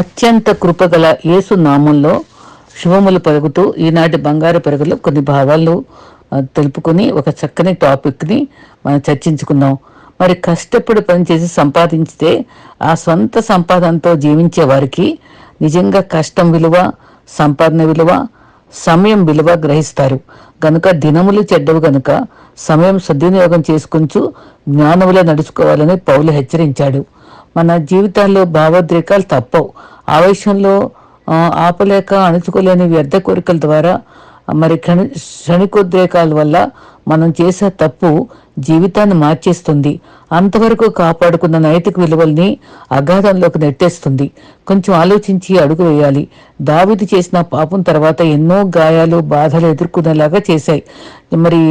అత్యంత కృపగల యేసు నామంలో శుభములు పలుకుతూ ఈనాటి బంగారు పెరుగులో కొన్ని భాగాలు తెలుపుకొని ఒక చక్కని టాపిక్ని మనం చర్చించుకుందాం మరి కష్టపడి పనిచేసి సంపాదించితే ఆ సొంత సంపాదనతో జీవించే వారికి నిజంగా కష్టం విలువ సంపాదన విలువ సమయం విలువ గ్రహిస్తారు. గనుక దినములు చెడ్డవు గనుక సమయం సద్వినియోగం చేసుకుంటూ జ్ఞానములో నడుచుకోవాలని పౌలు హెచ్చరించాడు. మన జీవితాల్లో భావోద్రేకాలు తప్పవు. ఆవేశంలో ఆపలేక అణుచుకోలేని వ్యర్థ కోరికల ద్వారా మరి క్షణి క్షణికోద్రేకాల వల్ల మనం చేసే తప్పు జీవితాన్ని మార్చేస్తుంది. అంతవరకు కాపాడుకున్న నైతిక విలువల్ని అగాధంలోకి నెట్టేస్తుంది. కొంచెం ఆలోచించి అడుగు వేయాలి. దావిది చేసిన పాపం తర్వాత ఎన్నో గాయాలు బాధలు ఎదుర్కొనేలాగా చేశాయి. మరి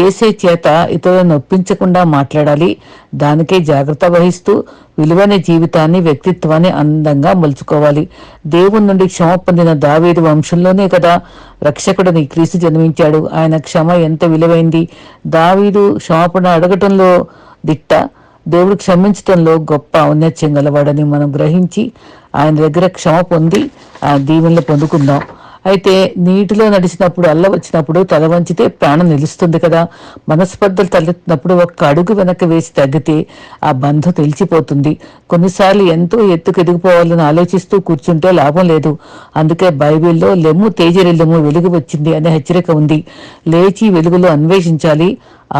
చేసే చేత ఇతరులను ఒప్పించకుండా మాట్లాడాలి. దానికే జాగ్రత్త వహిస్తూ విలువైన జీవితాన్ని వ్యక్తిత్వాన్ని అందంగా మలుచుకోవాలి. దేవుని నుండి క్షమ పొందిన దావీదు వంశంలోనే కదా రక్షకుడిని క్రీస్తు జన్మించాడు. ఆయన క్షమ ఎంత విలువైంది. దావీదు క్షమాపణ అడగటంలో దిట్ట దేవుడు క్షమించటంలో గొప్ప ఔన్నత్యం గలవాడని మనం గ్రహించి ఆయన దగ్గర క్షమ పొంది ఆ దీవెనలు పొందుకుందాం. అయితే నీటిలో నడిచినప్పుడు అల్ల వచ్చినప్పుడు తల వంచితే ప్రాణం నిలుస్తుంది కదా. మనస్పర్ధలు తలెత్తినప్పుడు ఒక్క అడుగు వెనక్కి వేసి తగ్గితే ఆ బంధం తెలిసిపోతుంది కొన్నిసార్లు ఎంతో ఎత్తుకు ఎదిగిపోవాలని ఆలోచిస్తూ కూర్చుంటే లాభం లేదు. అందుకే బైబిల్లో లెమ్ము తేజరిల్లెము వెలుగు వచ్చింది అనే హెచ్చరిక ఉంది. లేచి వెలుగులో అన్వేషించాలి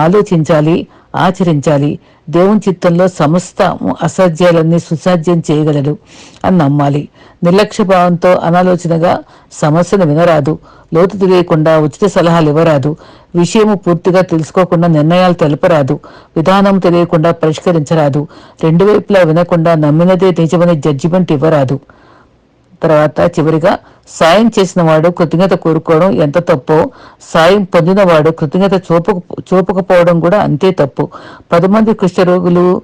ఆలోచించాలి ఆచరించాలి. దేవుని చిత్తంలో సమస్త అసాధ్యాలన్నీ సుసాధ్యం చేయగలడు అని నమ్మాలి. నిర్లక్ష్య భావంతో అనాలోచనగా సమస్యను వినరాదు. లోతు తెలియకుండా ఉచిత సలహాలు ఇవ్వరాదు. విషయము పూర్తిగా తెలుసుకోకుండా నిర్ణయాలు తెలపరాదు. విధానం తెలియకుండా పరిష్కరించరాదు. రెండు వైపులా వినకుండా నమ్మినదే నిజమని జడ్జిమెంట్ ఇవ్వరాదు. తర్వాత చివరిగా సాయం చేసిన వాడు కృతజ్ఞత కోరుకోవడం ఎంత తప్పో సాయం పొందినవాడు కృతజ్ఞత చూపక చూపకపోవడం కూడా అంతే తప్పు. పది మంది కుష్ఠరోగులు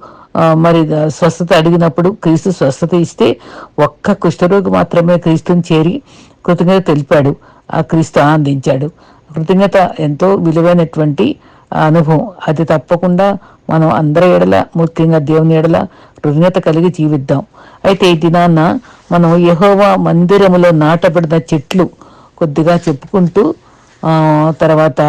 మరి స్వస్థత అడిగినప్పుడు క్రీస్తు స్వస్థత ఇస్తే ఒక్క కుష్ఠరోగి మాత్రమే క్రీస్తుని చేరి కృతజ్ఞత తెలిపాడు ఆ క్రీస్తు ఆనందించాడు. కృతజ్ఞత ఎంతో విలువైనటువంటి అనుభవం. అది తప్పకుండా మనం అందరి ఎడల ముఖ్యంగా దేవుని ఎడల కృతజ్ఞత కలిగి జీవిద్దాం. అయితే ఈ దినాన్న మనం యహోవా మందిరములో నాటబడిన చెట్లు కొద్దిగా చెప్పుకుంటూ తర్వాత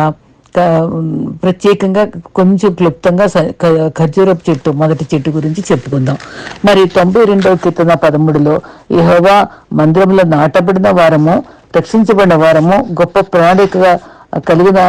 ప్రత్యేకంగా కొంచెం క్లుప్తంగా స- ఖర్జూరపు చెట్టు మొదటి చెట్టు గురించి చెప్పుకుందాం. మరి తొంభై రెండవ కీర్తన పదమూడులో యహోవా మందిరంలో నాటబడిన వారము రక్షించబడిన వారము గొప్ప ప్రణాళికగా కలిగిన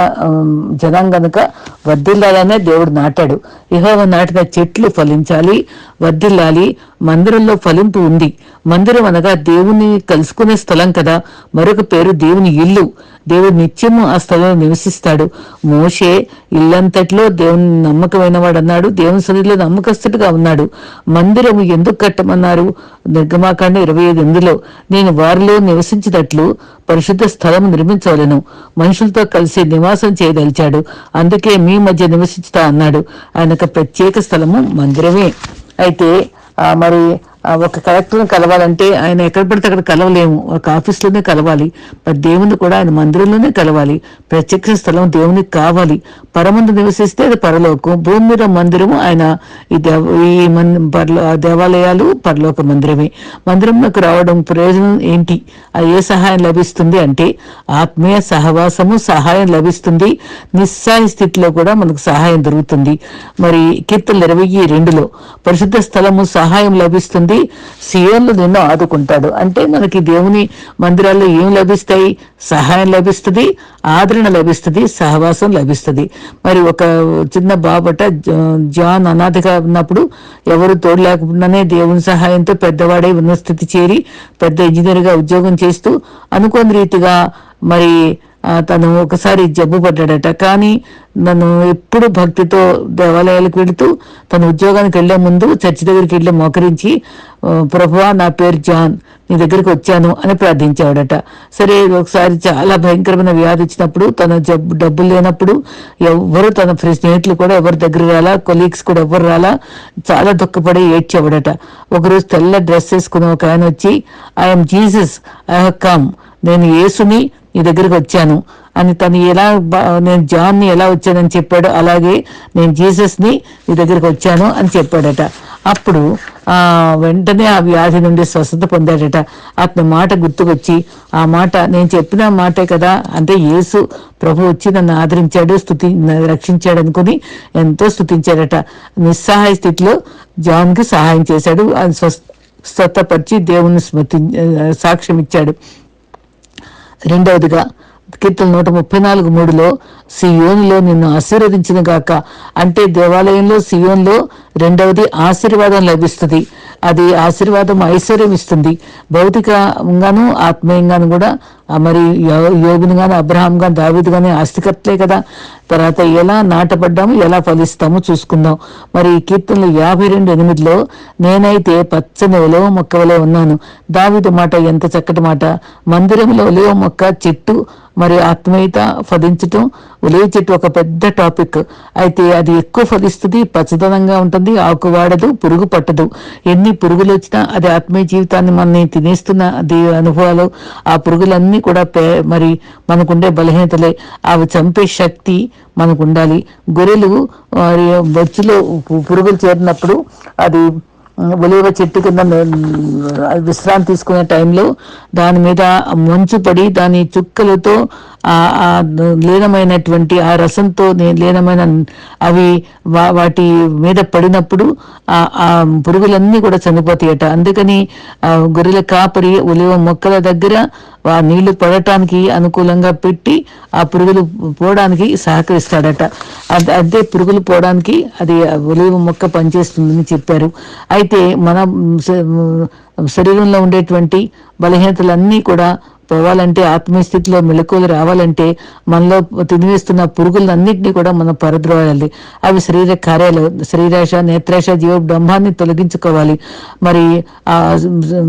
జనం గనుక వర్ధిల్లాలనే దేవుడు నాటాడు. ఇహోవ నాటిన చెట్లు ఫలించాలి వర్ధిల్లాలి మందిరంలో ఫలింపు ఉంది. మందిరం అనగా దేవుని కలుసుకునే స్థలం కదా మరొక పేరు దేవుని ఇల్లు. దేవుడు నిత్యము ఆ స్థలంలో నివసిస్తాడు. మోషే ఇల్లంతట్లో దేవుని నమ్మకమైన వాడు అన్నాడు దేవుని సన్నిధిలో నమ్మకస్తుడిగా ఉన్నాడు. మందిరము ఎందుకు కట్టమన్నారు? నిర్గమాకాండ ఇరవై ఐదు ఎందులో నేను వారిలో నివసించినట్లు పరిశుద్ధ స్థలం నిర్మించవలను. మనుషులతో కలిసి నివాసం చేయదలిచాడు. అందుకే మీ మధ్య నివసించుతా అన్నాడు. ఆయనకు ప్రత్యేక స్థలము మందిరమే. అయితే మరి ఒక కలెక్టర్ని కలవాలంటే ఆయన ఎక్కడ పడితే అక్కడ కలవలేము. ఒక ఆఫీస్లోనే కలవాలి. మరి దేవుని కూడా ఆయన మందిరంలోనే కలవాలి. ప్రత్యక్ష స్థలం దేవునికి కావాలి. పరమందు నివసిస్తే అది పరలోకం. భూమి మీద మందిరము ఆయన ఈ దేవ ఈ పరలో ఆ దేవాలయాలు పరలోక మందిరమే. మందిరంలోకి రావడం ప్రయోజనం ఏంటి? అది ఏ సహాయం లభిస్తుంది అంటే ఆత్మీయ సహవాసము సహాయం లభిస్తుంది. నిస్సాయ స్థితిలో కూడా మనకు సహాయం దొరుకుతుంది. మరి కీర్తనలు ఇరవై రెండులో పరిశుద్ధ స్థలము సహాయం లభిస్తుంది. సియోన్లు నిన్ను ఆదుకుంటాడు. అంటే మనకి దేవుని మందిరాల్లో ఏం లభిస్తాయి? సహాయం లభిస్తుంది ఆదరణ లభిస్తుంది సహవాసం లభిస్తుంది. మరి ఒక చిన్న బాబట జాన్ అనాథగా ఉన్నప్పుడు ఎవరు తోడు లేకుండానే దేవుని సహాయంతో పెద్దవాడై ఉన్న స్థితి చేరి పెద్ద ఇంజనీర్గా ఉద్యోగం చేస్తూ అనుకోని రీతిగా మరి తను ఒకసారి జబ్బు పడ్డాడట. కానీ నన్ను ఎప్పుడు భక్తితో దేవాలయాలకు వెళుతూ తన ఉద్యోగానికి వెళ్ళే ముందు చర్చి దగ్గరికి వెళ్ళి మోకరించి ప్రభువా నా పేరు జాన్ నీ దగ్గరికి వచ్చాను అని ప్రార్థించాడట సరే ఒకసారి చాలా భయంకరమైన వ్యాధి వచ్చినప్పుడు తన జబ్బు డబ్బులు లేనప్పుడు ఎవ్వరు తన స్నేహితులు కూడా ఎవరి దగ్గర రాలా కొలీగ్స్ కూడా ఎవరు రాలా చాలా దుఃఖపడి ఏడ్చేవాడట. ఒకరోజు తెల్ల డ్రెస్ వేసుకున్న ఒక ఆయన వచ్చి I'm Jesus I have come నేను యేసుని నీ దగ్గరకు వచ్చాను. అని తను ఎలా నేను జాన్ని ఎలా వచ్చానని చెప్పాడు అలాగే నేను జీసస్ని నీ దగ్గరకు వచ్చాను అని చెప్పాడట. అప్పుడు ఆ వెంటనే ఆ వ్యాధి నుండి స్వస్థత పొందాడట. అతని మాట గుర్తుకొచ్చి ఆ మాట నేను చెప్పిన మాటే కదా. అంటే యేసు ప్రభు వచ్చి నన్ను ఆదరించాడు స్థుతి రక్షించాడు అనుకుని ఎంతో స్థుతించాడట. నిస్సహాయ స్థితిలో జాన్కి సహాయం చేశాడు. అది స్వస్థపరిచి దేవుని స్మృతి సాక్ష్యం ఇచ్చాడు రెండవదిగా కీర్తన నూట ముప్పై నాలుగు మూడులో సియోన్లో నిన్ను ఆశీర్వదించిన గాక. అంటే దేవాలయంలో సియోన్లో రెండవది ఆశీర్వాదం లభిస్తుంది. అది ఆశీర్వాదం ఐశ్వర్యం ఇస్తుంది. భౌతికంగాను ఆత్మీయంగాను కూడా మరి యో- యోగుని గాని అబ్రహాం కానీ దావిద్ కానీ ఆస్తికర్తలే కదా. తర్వాత ఎలా నాటపడ్డాము ఎలా ఫలిస్తామో చూసుకుందాం. మరి ఈ కీర్తనలు యాభై రెండు ఎనిమిదిలో నేనైతే పచ్చని ఒలవ మొక్క వలె ఉన్నాను. దావిద మాట ఎంత చక్కటి మాట. మందిరంలో ఒలవ మొక్క చెట్టు మరి ఆత్మీయత ఫలించటం ఉలవ చెట్టు ఒక పెద్ద టాపిక్. అయితే అది ఎక్కువ ఫలిస్తుంది పచ్చదనంగా ఉంటుంది ఆకు వాడదు పురుగు పట్టదు. ఎన్ని పురుగులు వచ్చినా అది ఆత్మీయ జీవితాన్ని మనని తినేస్తున్న అది అనుభవాలు. ఆ పురుగులన్నీ కూడా పే మరి మనకుండే బలహీనతలే. అవి చంపే శక్తి మనకు ఉండాలి గొర్రెలు మరి బొచ్చులో పురుగులు చేరినప్పుడు అది ఒలివ చెట్టు కింద విశ్రాంతి తీసుకునే టైంలో దాని మీద మంచు పడి దాని చుక్కలతో ఆ లీనమైనటువంటి ఆ రసంతో లీనమైన అవి వా- వాటి మీద పడినప్పుడు ఆ పురుగులన్నీ కూడా చనిపోతాయట. అందుకని గొర్రెల కాపరి ఒలివ మొక్కల దగ్గర ఆ నీళ్ళు పడటానికి అనుకూలంగా పెట్టి ఆ పురుగులు పోవడానికి సహకరిస్తాడట. అదే పురుగులు పోవడానికి అది ఒలివ మొక్క పనిచేస్తుందని చెప్పారు. అయితే మన శరీరంలో ఉండేటువంటి బలహీనతలన్నీ కూడా పోవాలంటే ఆత్మీయస్థితిలో మెలకువలు రావాలంటే మనలో తినివేస్తున్న పురుగులన్నింటినీ కూడా మనం పరద్రోయాలి అవి శరీర కార్యాలు శరీరాశ నేత్రాశ జీవ బ్రహ్మాన్ని తొలగించుకోవాలి. మరి ఆ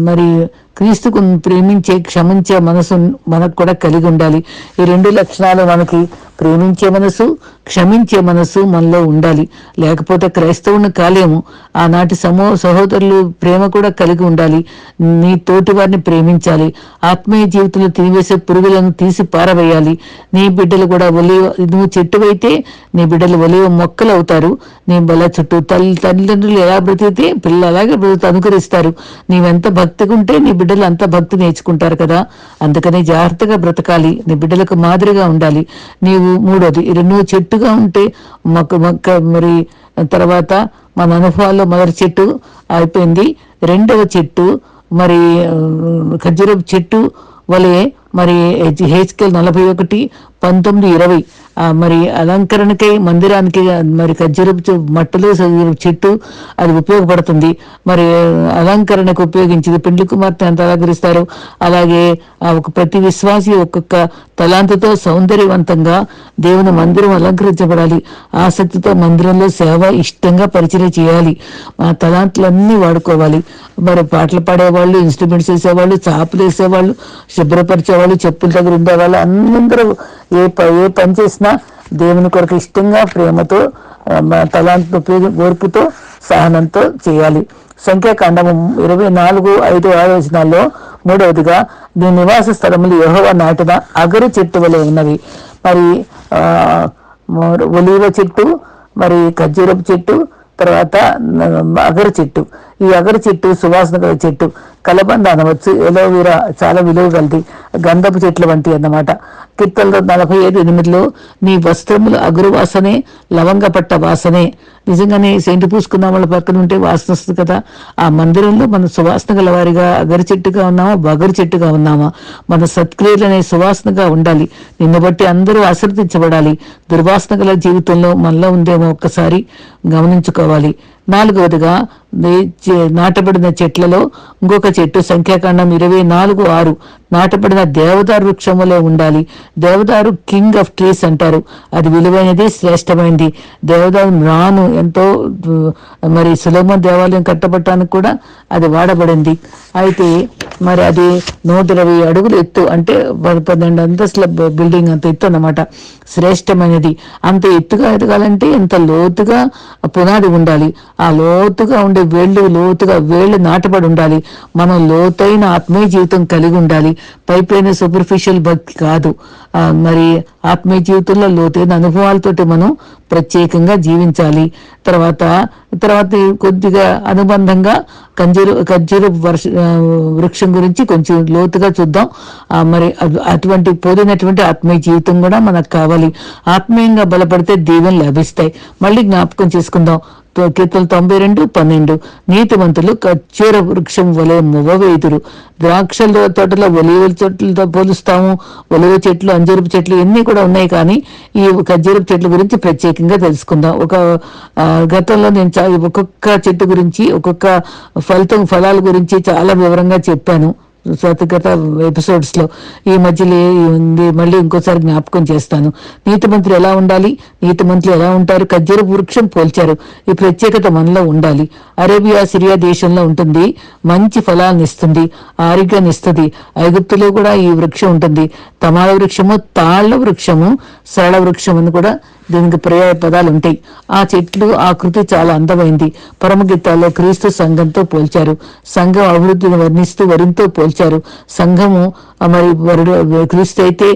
మరి క్రీస్తుకు ప్రేమించే క్షమించే మనసు మనకు కూడా కలిగి ఉండాలి. ఈ రెండు లక్షణాలు మనకి ప్రేమించే మనసు క్షమించే మనసు మనలో ఉండాలి. లేకపోతే క్రైస్తవుని కాలేము. ఆనాటి సమూహ సహోదరులు ప్రేమ కూడా కలిగి ఉండాలి. నీ తోటి వారిని ప్రేమించాలి. ఆత్మీయ జీవితంలో తినివేసే పురుగులను తీసి పారవేయాలి. నీ బిడ్డలు కూడా ఒలివ నువ్వు చెట్టువైతే నీ బిడ్డలు ఒలివ మొక్కలు అవుతారు. నీ బల చుట్టూ తల్లి తల్లిదండ్రులు ఎలా బ్రతికితే పిల్లలు అలాగే బ్రతుకు అనుకరిస్తారు. నీవెంత భక్తిగా ఉంటే నీ బిడ్డలు అంత భక్తి నేర్చుకుంటారు కదా. అందుకని జాగ్రత్తగా బ్రతకాలి. నీ బిడ్డలకు మాదిరిగా ఉండాలి. నీవు మూడోది ఇది నువ్వు చెట్టుగా ఉంటే మొక్క మొక్క మరి తర్వాత మన అనుభవాల్లో మొదటి చెట్టు అయిపోయింది. రెండవ చెట్టు మరి ఆ, ఖర్జూరపు చెట్టు వలె మరి హెచ్కెల్ నలభై ఒకటి పంతొమ్మిది ఇరవై మరి అలంకరణకై మందిరానికి మరి ఖర్జూరపు మట్టలు చెట్టు అది ఉపయోగపడుతుంది. మరి అలంకరణకు ఉపయోగించేది పెండ్లి కుమార్తె ఎంత అలంకరిస్తారు అలాగే ఆ ఒక ప్రతి విశ్వాసి ఒక్కొక్క తలాంతతో సౌందర్యవంతంగా దేవుని మందిరం అలంకరించబడాలి. ఆసక్తితో మందిరంలో సేవ ఇష్టంగా పరిచయం చేయాలి. మా తలాంతులన్నీ వాడుకోవాలి. మరి పాటలు పాడేవాళ్ళు ఇన్స్ట్రుమెంట్స్ వేసేవాళ్ళు చాపులు వేసేవాళ్ళు శుభ్రపరిచేవాళ్ళు చెప్పుల దగ్గర ఉండేవాళ్ళు అందరూ ఏ ప- ఏ పని చేసినా దేవుని కొరకు ఇష్టంగా ప్రేమతో ఆ, తలాంతు ఓర్పుతో సహనంతో చేయాలి. సంఖ్యాకాండము ఇరవై నాలుగు ఐదు ఆరు మూడవదిగా నీ నివాస స్థలములు యహోవ నాటిన అగరు చెట్టు వలె ఉన్నవి. మరి ఒలీవ చెట్టు మరి ఖర్జూరపు చెట్టు తర్వాత న- అగరు చెట్టు. ఈ అగరు చెట్టు సువాసన గల చెట్టు కలబంద అనవచ్చు ఎలోవీరా చాలా విలువ కలది గంధపు చెట్లు వంటి అన్నమాట. కీర్తనలో నలభై ఐదు ఎనిమిదిలో నీ వస్త్రములు అగురు వాసనే లవంగ పట్ట వాసనే. నిజంగానే సెంటు పూసుకున్న వాళ్ళ పక్కన ఉంటే వాసన వస్తుంది కదా. ఆ మందిరంలో మన సువాసన గల వారిగా అగరు చెట్టుగా ఉన్నామా బగరు చెట్టుగా ఉన్నామా? మన సత్క్రియలనే సువాసనగా ఉండాలి. నిన్ను బట్టి అందరూ ఆశ్రదించబడాలి దుర్వాసన గల జీవితంలో మనలో ఉందేమో ఒక్కసారి గమనించుకోవాలి. నాలుగవదిగా నాటబడిన చెట్లలో ఇంకొక చెట్టు సంఖ్యాకాండం ఇరవై నాలుగు ఆరు నాటబడిన దేవదారు వృక్షములే ఉండాలి. దేవదారు కింగ్ ఆఫ్ ట్రీస్ అంటారు. అది విలువైనది శ్రేష్టమైనది. దేవదారు రాను ఎంతో మరి సులభ దేవాలయం కట్టబడటానికి కూడా అది వాడబడింది. అయితే మరి అది నూట ఇరవై అడుగులు ఎత్తు అంటే పన్నెండు అంతస్తుల బిల్డింగ్ అంత ఎత్తు అనమాట శ్రేష్టమైనది. అంత ఎత్తుగా ఎదగాలంటే ఎంత లోతుగా పునాది ఉండాలి. ఆ లోతుగా ఉండే వేళ్ళు లోతుగా వేళ్ళు నాటబడి ఉండాలి. మనం లోతైన ఆత్మీయ జీవితం కలిగి ఉండాలి. పైపైన సూపర్ఫిషియల్ భక్తి కాదు. ఆ, మరి ఆత్మీయ జీవితంలో లోతైన అనుభవాలతోటి మనం ప్రత్యేకంగా జీవించాలి. తర్వాత తర్వాత కొద్దిగా అనుబంధంగా కంజూరు ఖర్జూర వర్ష వృక్షం గురించి కొంచెం లోతుగా చూద్దాం. మరి అటువంటి పోలినటువంటి ఆత్మీయ జీవితం కూడా మనకు కావాలి. ఆత్మీయంగా బలపడితే దీవెనలు లభిస్తాయి. మళ్ళీ జ్ఞాపకం చేసుకుందాం. తో- కీర్తనలు తొంభై రెండు పన్నెండు. నీతిమంతులు ఖర్చూర వృక్షం వలె మువ్వవేదురు ద్రాక్షల తోటలో ఒలివ చెట్లతో పోలుస్తాము. ఒలివ చెట్లు అంజూరపు చెట్లు ఇవన్నీ కూడా ఉన్నాయి కానీ ఈ ఖర్జూరపు చెట్ల గురించి ప్రత్యేకంగా తెలుసుకుందాం. ఒక గతంలో నేను ఒక్కొక్క చెట్టు గురించి ఒక్కొక్క ఫలితం ఫలాల గురించి చాలా వివరంగా చెప్పాను. గత ఎపిసోడ్స్లో ఈ మధ్యలో ఉంది. మళ్ళీ ఇంకోసారి జ్ఞాపకం చేస్తాను. నీతిమంతులు ఎలా ఉండాలి? నీతిమంతులు ఎలా ఉంటారు? ఖర్జూర వృక్షం పోల్చారు. ఈ ప్రత్యేకత మనలో ఉండాలి. అరేబియా సిరియా దేశంలో ఉంటుంది. మంచి ఫలాలను ఇస్తుంది. ఆరోగ్యాన్ని ఇస్తుంది. ఐగుప్తులో కూడా ఈ వృక్షం ఉంటుంది. తమాల వృక్షము తాళ్ళ వృక్షము సరళ వృక్షం అని కూడా దీనికి పర్యాయ పదాలు ఉంటాయి. ఆ చెట్లు ఆకృతి చాలా అందమైంది. పరమగీతాల్లో క్రీస్తు సంఘంతో పోల్చారు. సంఘం అభివృద్ధిని వర్ణిస్తూ వరితో పోల్చారు. సంఘము మరి వరుడు క్రీస్తు అయితే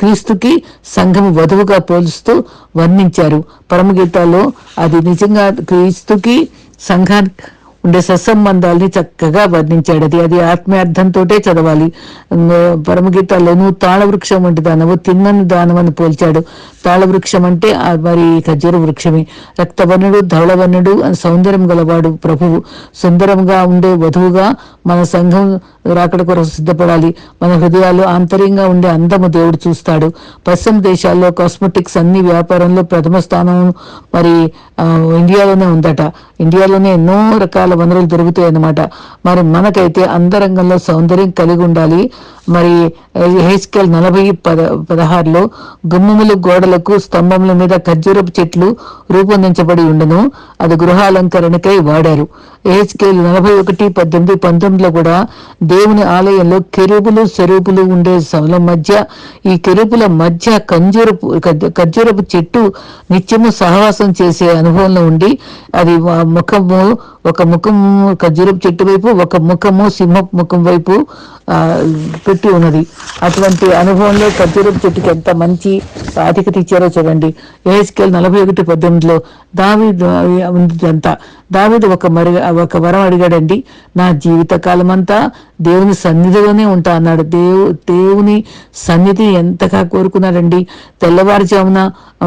క్రీస్తుకి సంఘము వధువుగా పోలుస్తూ వర్ణించారు. పరమగీతాల్లో అది నిజంగా క్రీస్తుకి సంఘానికి ఉండే సత్సంబంధాల్ని చక్కగా వర్ణించాడు అది అది ఆత్మీయార్థంతో చదవాలి ఉమ్, పరమగీతాల్లోనూ తాళవృక్షం వంటి దానవు తిన్నను దానమని పోల్చాడు. తాళవృక్షం అంటే మరి ఖర్జూర వృక్షమే. రక్తవర్ణుడు ధవళవర్ణుడు అని సౌందర్యం గలవాడు ప్రభువు. సుందరంగా ఉండే వధువుగా మన సంఘం రాకడ కొరకు సిద్ధపడాలి. మన హృదయాలు ఆంతర్యంగా ఉండే అందము దేవుడు చూస్తాడు. పశ్చిమ దేశాల్లో కాస్మెటిక్స్ అన్ని వ్యాపారంలో ప్రథమ స్థానం మరి ఇండియాలోనే ఉందట. ఇండియాలోనే ఎన్నో రకాల వనరులు దొరుకుతాయి అన్నమాట. మరి మనకైతే అందరంగంలో సౌందర్యం కలిగి ఉండాలి. మరి హెచ్కెల్ నలభై పద పదహారులో గుమ్మములు గోడలకు స్తంభముల మీద ఖర్జూరపు చెట్లు రూపొందించబడి ఉండను. అది గృహాలంకరణకై వాడారు. హెచ్కేల్ నలభై ఒకటి పద్దెనిమిది పంతొమ్మిదిలో కూడా దేవుని ఆలయంలో కెరూపులు స్వరూపులు ఉండే స్థలం మధ్య ఈ కెరూపుల మధ్య కంజూరపు ఖర్జూరపు చెట్టు నిత్యము సహవాసం చేసే అనుభవంలో ఉండి అది ముఖము ఒక ముఖము ఖర్జూరపు చెట్టు వైపు ఒక ముఖము సింహ ముఖం వైపు పెట్టి ఉన్నది. అటువంటి అనుభవంలో ఖర్జూరపు చెట్టుకి ఎంత మంచి ఆధికత ఇచ్చారో చూడండి. ఏఎస్కేల్ నలభై ఒకటి పద్దెనిమిదిలో దావీదు అంతా దావీదు ఒక మరి ఒక వరం అడిగాడండి. నా జీవిత కాలం అంతా దేవుని సన్నిధిలోనే ఉంటా అన్నాడు. దేవు దేవుని సన్నిధిని ఎంతగా కోరుకున్నాడండి? తెల్లవారుజామున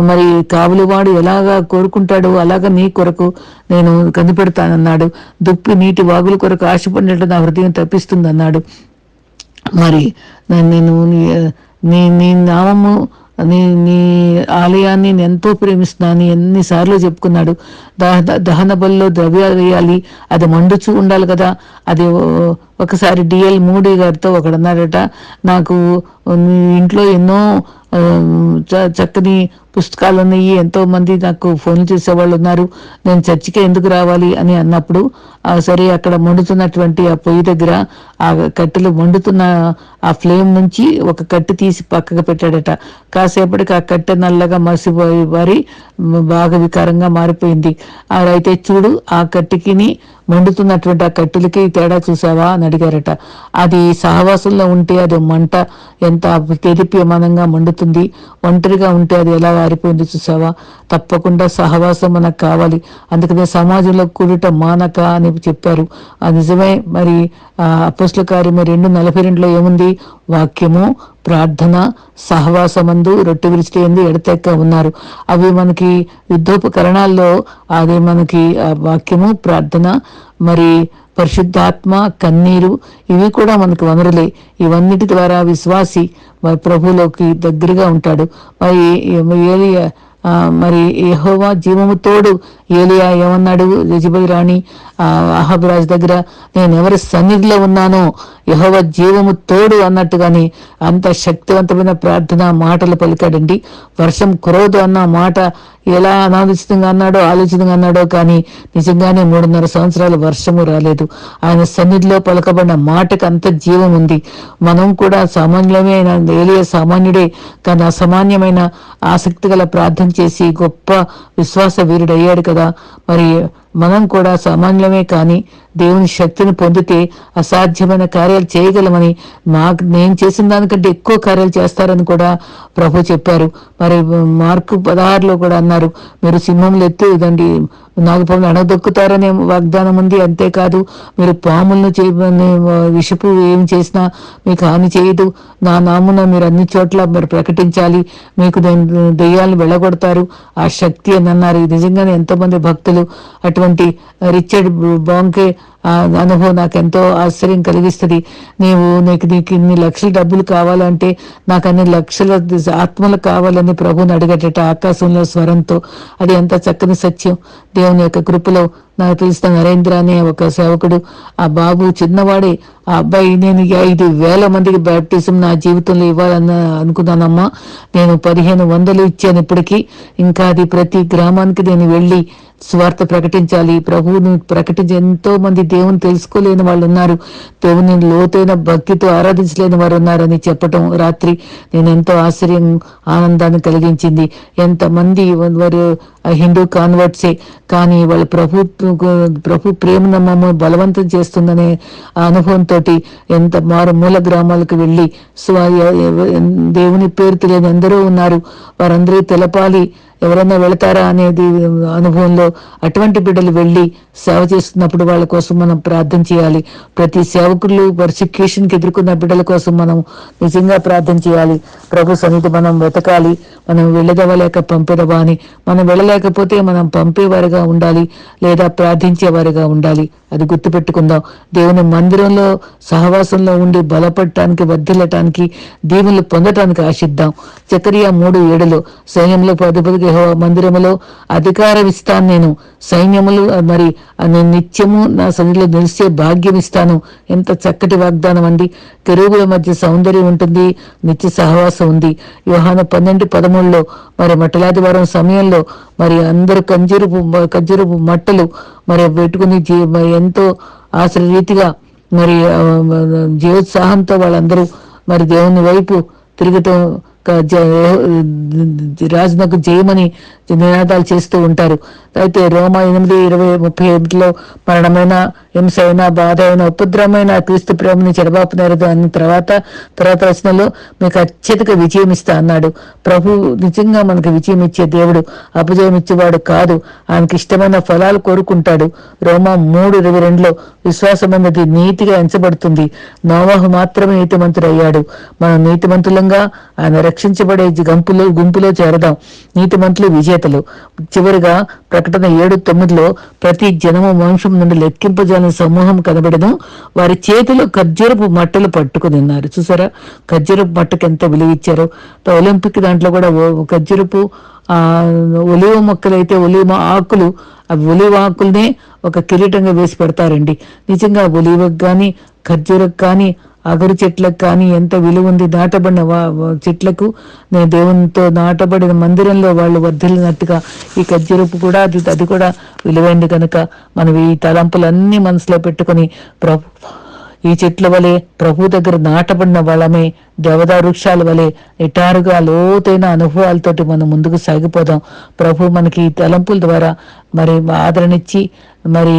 మరి కావులవాడు ఎలాగా కోరుకుంటాడో అలాగా నీ కొరకు నేను కనిపెడతానన్నాడు. దుప్పి నీటి వాగుల కొరకు ఆశపడినట్టు నా హృదయం తప్పిస్తుంది అన్నాడు మరి నేను నీ- నీ నామము నీ నీ ఆలయాన్ని నేను ఎంతో ప్రేమిస్తున్నాను ఎన్నిసార్లు చెప్పుకున్నాడు. దహ దహన బల్లో ద్రవ్యాలు వేయాలి అది మండుచూ ఉండాలి కదా. అది ఒకసారి డిఎల్ మూడీ గారితో ఒకడు అన్నాడట నాకు ఇంట్లో ఎన్నో చ- చక్కని పుస్తకాలు ఉన్నాయి ఎంతో మంది నాకు ఫోన్ చేసేవాళ్ళు ఉన్నారు. నేను చర్చికి ఎందుకు రావాలి అని అన్నప్పుడు సరే అక్కడ మండుతున్నటువంటి ఆ పొయ్యి దగ్గర ఆ కట్టెలు మండుతున్న ఆ ఫ్లేమ్ నుంచి ఒక కట్టె తీసి పక్కకు పెట్టాడట. కాసేపటికి ఆ కట్టె నల్లగా మసిపోయి వారి బాగా వికారంగా మారిపోయింది. అయితే చూడు ఆ కట్టెకిని మండుతున్నటువంటి ఆ కట్టెలకి తేడా చూసావా? అని అడిగారట. అది సహవాసంలో ఉంటే అది మంట ఎంత తెరిప్యమానంగా మండుతుంది. ఒంటరిగా ఉంటే అది ఎలా జారిపోయింది చూసావా? తప్పకుండా సహవాసం మనకు కావాలి. అందుకనే సమాజంలో కూడుట మానక అని చెప్పారు. ఆ నిజమే మరి ఆ అపోస్ల కార్యం రెండు నలభై రెండులో ఏముంది? వాక్యము ప్రార్థన సహవాసమందు రొట్టె విరిచిటేందు ఎడతెక్క ఉన్నారు. అవి మనకి యుద్ధోపకరణాల్లో అది మనకి వాక్యము ప్రార్థన మరి పరిశుద్ధాత్మ కన్నీరు ఇవి కూడా మనకు వనరులే. ఇవన్నిటి ద్వారా విశ్వాసి మరి ప్రభులోకి దగ్గరగా ఉంటాడు. మరి మరి యహోవా జీవము తోడు ఏలియా ఏమన్నాడు? యజబై రాణి ఆ, రాజు దగ్గర నేను ఎవరి సన్నిధిలో ఉన్నానో యహోవ జీవము తోడు అన్నట్టుగాని అంత శక్తివంతమైన ప్రార్థన మాటలు పలికాడండి. వర్షం కురవదు అన్న మాట ఎలా అనాలోచితంగా అన్నాడో ఆలోచితంగా అన్నాడో కానీ నిజంగానే మూడున్నర సంవత్సరాలు వర్షము రాలేదు. ఆయన సన్నిధిలో పలకబడిన మాటకు అంత జీవం ఉంది. మనం కూడా సామాన్యమే అయిన ఏలియా సామాన్యుడే కానీ అసామాన్యమైన ఆసక్తి గల ప్రార్థన చేసి గొప్ప విశ్వాస వీరుడయ్యాడు కదా. మరి మనం కూడా సామాన్యమే కానీ దేవుని శక్తిని పొందితే అసాధ్యమైన కార్యాలు చేయగలమని మాకు నేను చేసిన దానికంటే ఎక్కువ కార్యాలు చేస్తారని కూడా ప్రభు చెప్పారు. మరి మార్కు పదహారులో కూడా అన్నారు మీరు సింహంలు ఎత్తు ఇదండి నాగపాములు అణదొక్కుతారనే వాగ్దానం ఉంది అంతేకాదు మీరు పాములను చే విషపు ఏం చేసినా మీకు హాని చేయదు. నా నామున మీరు అన్ని చోట్ల మరి ప్రకటించాలి. మీకు దెయ్యాలను వెళ్ళగొడతారు. ఆ శక్తి అని అన్నారు. నిజంగానే ఎంతోమంది భక్తులు అటు అటువంటి రిచర్డ్ బాంకే ఆ అనుభవం నాకు ఎంతో ఆశ్చర్యం కలిగిస్తుంది. నీవు నీకు నీకు ఇన్ని లక్షల డబ్బులు కావాలంటే నాకు అన్ని లక్షల ఆత్మలు కావాలని ప్రభుని అడిగేటట ఆకాశంలో స్వరంతో. అది ఎంత చక్కని సత్యం. దేవుని యొక్క కృపలో నాకు తెలిసిన నరేంద్ర అనే ఒక సేవకుడు ఆ బాబు చిన్నవాడే. ఆ అబ్బాయి నేను ఐదు వేల మందికి బ్యాప్టిజం నా జీవితంలో ఇవ్వాలని అనుకున్నానమ్మా. నేను పదిహేను వందలు ఇచ్చాను ఇప్పటికీ. ఇంకా అది ప్రతి గ్రామానికి నేను వెళ్ళి స్వార్థ ప్రకటించాలి. ప్రభువుని ప్రకటించి ఎంతో మంది దేవుని తెలుసుకోలేని వాళ్ళు ఉన్నారు దేవుని లోతైన భక్తితో ఆరాధించలేని వారు ఉన్నారని చెప్పటం రాత్రి నేను ఎంతో ఆశ్చర్యం ఆనందాన్ని కలిగించింది. ఎంతమంది వారు హిందూ కాన్వర్ట్సే కానీ వాళ్ళ ప్రభు ప్రభు ప్రేమ నమ్మము బలవంతం చేస్తుందనే ఆ అనుభవంతో ఎంత మారు మూల గ్రామాలకు వెళ్ళి దేవుని పేరు తెలియని ఎందరో ఉన్నారు. వారందరూ తెలపాలి. ఎవరైనా వెళతారా అనేది అనుభవంలో అటువంటి బిడ్డలు వెళ్ళి సేవ చేస్తున్నప్పుడు వాళ్ళ కోసం మనం ప్రార్థన చేయాలి. ప్రతి సేవకులు పర్సిక్యూషన్కి ఎదుర్కొన్న బిడ్డల కోసం మనం నిజంగా ప్రార్థన చేయాలి. ప్రభు సన్నిధి మనం వెతకాలి. మనం వెళ్ళదవలేక పంపేదవా అని మనం వెళ్ళలేకపోతే మనం పంపేవారిగా ఉండాలి. లేదా ప్రార్థించేవారిగా ఉండాలి. అది గుర్తుపెట్టుకుందాం. దేవుని మందిరంలో సహవాసంలో ఉండి బలపడటానికి వర్ధిల్లటానికి దీవులు పొందటానికి ఆశిద్దాం. చక్రియ మూడు ఏడులో సైన్యంలో పదుపదికి యెహోవా మందిరములో అధికారం ఇస్తాను నేను. సైన్యములు మరి నేను నిత్యము నా సన్నిధిలో నిలిచే భాగ్యం ఇస్తాను ఎంత చక్కటి వాగ్దానం అండి. కెరూబుల మధ్య సౌందర్యం ఉంటుంది నిత్య సహవాసం ఉంది. యోహాను పన్నెండు పదమూడులో మరి మట్టలాదివారం సమయంలో మరి అందరు కంజూరపు కంజూరపు మట్టలు మరి పెట్టుకుని జీ- మరి ఎంతో ఆశ్ర రీతిగా మరి జీవోత్సాహంతో వాళ్ళందరూ మరి దేవుని వైపు తిరుగుతూ రాజునకు జయమని నినాదాలు చేస్తూ ఉంటారు. అయితే రోమా ఎనిమిది ఇరవై ముప్పై ఎనిమిదిలో మరణమైన హింస అయినా బాధ అయినా ఉపద్రవమైన క్రీస్తు ప్రేమని చెడబాపునేరదు అన్న తర్వాత తర్వాత రచనలో మీకు అత్యధిక విజయం ఇస్తా అన్నాడు. ప్రభు నిజంగా మనకు విజయం ఇచ్చే దేవుడు అపజయం ఇచ్చేవాడు కాదు. ఆయనకి ఇష్టమైన ఫలాలు కోరుకుంటాడు. రోమా మూడు ఇరవై రెండులో విశ్వాసం అన్నది నీతిగా ఎంచబడుతుంది. నోవాహు మాత్రమే నీతిమంతుడయ్యాడు. మనం నీతిమంతులంగా ఆయన రక్షించబడే గంపులో గుంపులో చేరదాం. నీతిమంతులు విజేతలు. చివరిగా ప్రకటన ఏడు తొమ్మిదిలో ప్రతి జనము వంశం నుండి లెక్కింపజాలని సమూహం కనబడను. వారి చేతిలో ఖర్జూరపు మట్టలు పట్టుకుని ఉన్నారు చూసారా? ఖర్జూరపు మట్టకు ఎంత విలువ ఇచ్చారో. ఒలింపిక్ దాంట్లో కూడా ఖర్జూరపు ఆ ఒలివ మొక్కలైతే ఒలివ ఆకులు ఆ ఒలివ ఆకుల్నే ఒక కిరీటంగా వేసి పెడతారండి. నిజంగా ఒలివకు కానీ ఖర్జూరకు కానీ అగరు చెట్లకు కానీ ఎంత విలువ ఉంది నాటబడిన వా- చెట్లకు దేవునితో నాటబడిన మందిరంలో వాళ్ళు వర్ధిల్లినట్టుగా ఈ ఖర్జూరపు కూడా అది అది కూడా విలువైంది కనుక మనం ఈ తలంపులన్నీ మనసులో పెట్టుకొని ప్రభు ఈ చెట్ల వలె ప్రభు దగ్గర నాటబడిన వాళ్ళమే దేవదా వృక్షాల వలె నిటారుగా లోతైన అనుభవాలతోటి మనం ముందుకు సాగిపోదాం. ప్రభు మనకి తలంపుల ద్వారా మరి ఆదరణిచ్చి మరి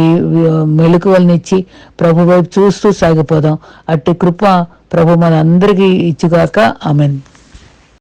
మెళుకువలనిచ్చి ప్రభు వైపు చూస్తూ సాగిపోదాం. అట్టి కృప ప్రభు మన అందరికీ ఇచ్చుగాక. ఆమెన్.